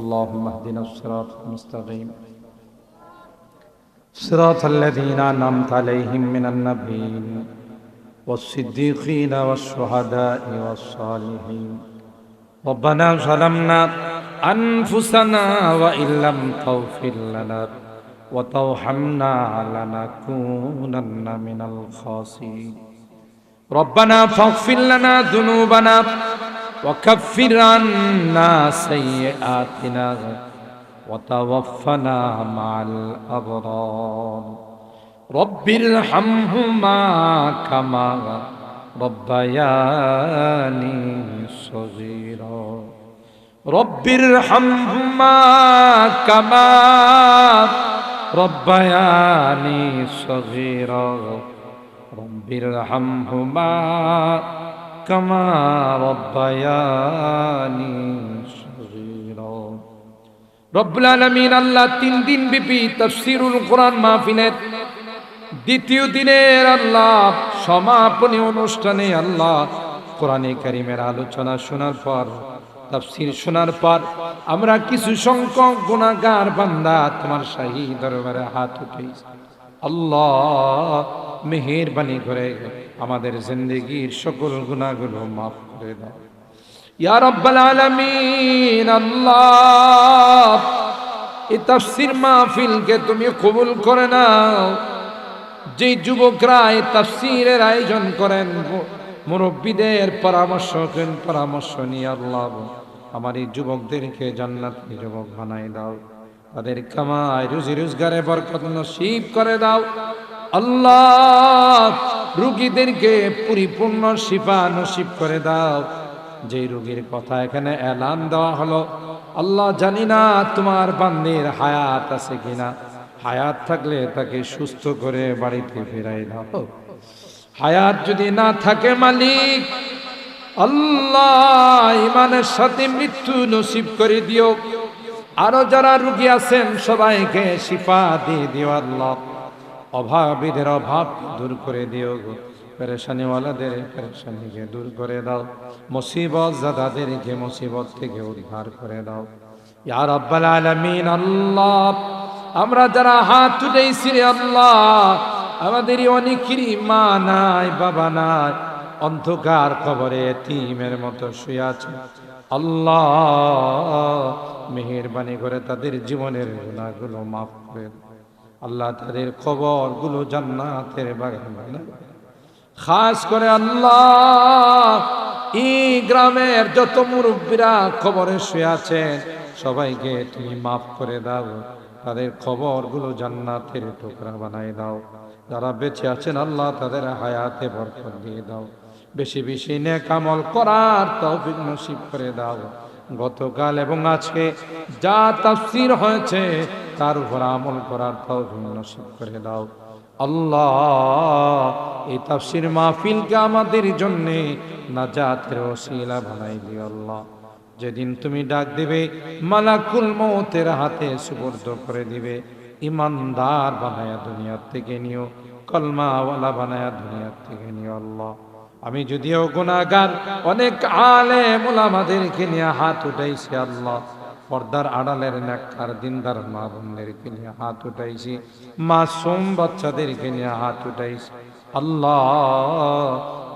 اللهم اهدنا الصراط المستقيم. صراط الذين أنعمت عليهم من النبيين والصديقين والشهداء والصالحين. ربنا ظلمنا أنفسنا وإن لم تغفر لنا وترحمنا لنكونن من الخاسرين. ربنا فاغفر لنا ذنوبنا وكفر عنا سيئاتنا وتوفنا مع الأبرار رب ارحمهما كما ربياني صغيرا رب ارحمهما كما ربياني صغيرا رب ارحمهما كما ربياني صغيرا রব্বুল আলমিন আল্লাহ তিন দিন ব্যাপী তফসিরুল কোরআন মাহফিলের দ্বিতীয় দিনের আল্লাহ সমাপনী অনুষ্ঠানে আল্লাহ কোরআনে কারিমের আলোচনা শোনার পর তাফসির শোনার পর আমরা কিছু সংখ্যক গুণাগার বান্দা তোমার শাহী দরবারে হাত উঠেছি আল্লাহ, মেহেরবানি করে আমাদের জিন্দগির সকল গুণাগুলো মাফ করে দাও। আল্লাহ মাহফিলকে কবুল করে নাও। যে যুবকরা এই আয়োজন করেন, মুরব্বীদের পরামর্শ পরামর্শ নিয়ে আল্লাহ, আমার এই যুবকদেরকে জান্নাতি যুবক বানাই দাও। তাদের কামায় রুজি রোজগারে বরকত নসিব করে দাও। আল্লাহ রুগীদেরকে পরিপূর্ণ শিফা নসিব করে দাও। যে রুগীর কথা এখানে এলান দেওয়া হলো, আল্লাহ জানি না তোমার বান্দির হায়াত আছে কিনা। হায়াত থাকলে তাকে সুস্থ করে বাড়িতে ফেরাই দাও। হায়াত যদি না থাকে মালিক, আল্লাহ ইমানের সাথে মৃত্যু নসিব করে দিও। আরও যারা রুগী আছেন, সবাইকে শিফা দিয়ে দিও আল্লাহ। অভাবীদের অভাব দূর করে দিও গো। পেরেশানিওয়ালাদের পেরেশানিকে দূর করে দাও। মুসিবত জাদাদেরকে মুসিবত থেকে উদ্ধার করে দাও। ইয়া রাব্বাল আলামিন, আল্লাহ, আমরা যারা হাত তুলেছি রে আল্লাহ, আমাদেরই অনেকেরই মা নাই, বাবা নাই। অন্ধকার কবরে তিমের মতো শুয়ে আছে। আল্লাহ মেহেরবানি করে তাদের জীবনের গুণাগুলো মাফ করে। আল্লাহ তাদের খবরগুলো জান্নাতের বাগান খাস করে আল্লাহ এই গ্রামের যত মুরব্বীরা খবরে শুয়ে আছেন সবাইকে তুমি মাফ করে দাও। তাদের খবরগুলো জান্নাতের টুকরা বানাই দাও। যারা বেঁচে আছেন, আল্লাহ তাদের হায়াতে বরকত দিয়ে দাও। বেশি বেশি নেক আমল করার তৌফিক নসিব করে দাও। গতকাল এবং আজকে যা তাফসীর হয়েছে তার উপর আমল করার তৌফিক নসিব করে দাও। আল্লাহ, এই তাফসির মাহফিলকে আমাদের জন্য নাজাতের ওসিলা বানাই দিও আল্লাহ। যেদিন তুমি ডাক দিবে, মালাকুল মৌতের হাতে সুবর্দ করে দিবে। ইমানদার বানায়া দুনিয়ার থেকে নিও, কলমাওয়ালা বানায়া দুনিয়ার থেকে নিও আল্লাহ। আমি যদিও গুণাগার, অনেক আলে মোলামাদেরকে নিয়ে হাত উঠাইছি আল্লাহ। পর্দার আড়ালের নাকার দিনদার মা বোনদেরকে নিয়ে হাত উঠাইছি, মাসুম বাচ্চাদেরকে নিয়ে হাত উঠাইছি। আল্লাহ,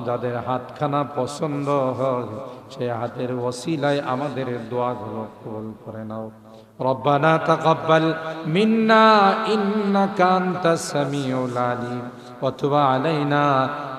যাদের হাতখানা পছন্দ হয়, সে হাতের ওসিলায় আমাদের দোয়াগুলো কবল করে নাও। রব্বানা তাকাব্বাল মিন্না ইন্নাকা কান্তা সামিউল আলিম, ওয়া তুব আলাইনা